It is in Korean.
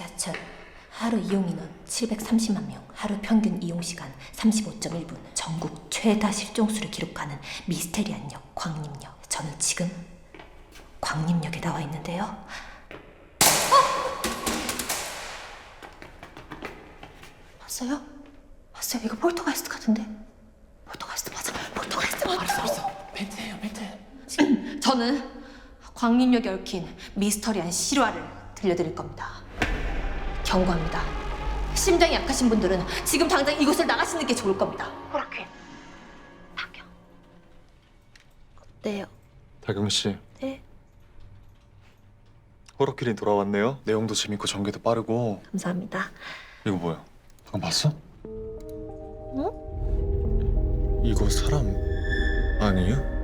지하철 하루 이용 인원 730만 명, 하루 평균 이용 시간 35.1분, 전국 최다 실종수를 기록하는 미스테리한 역 광림역. 저는 지금 광림역에 나와 있는데요. 어! 봤어요? 봤어요? 이거 폴터가이스트 같은데? 폴터가이스트 맞아. 폴터가이스트 맞아. 알았어 알았어 멘트예요 멘트 저는 광림역에 얽힌 미스터리한 실화를 들려드릴 겁니다. 경고합니다. 심장이 약하신 분들은 지금 당장 이곳을 나가시는 게 좋을 겁니다. 호라퀸, 타경. 어때요? 다경 씨, 네, 호러킬이 돌아왔네요. 내용도 재밌고 전개도 빠르고. 감사합니다. 이거 뭐야? 방금 봤어? 어? 이거 사람 아니에요?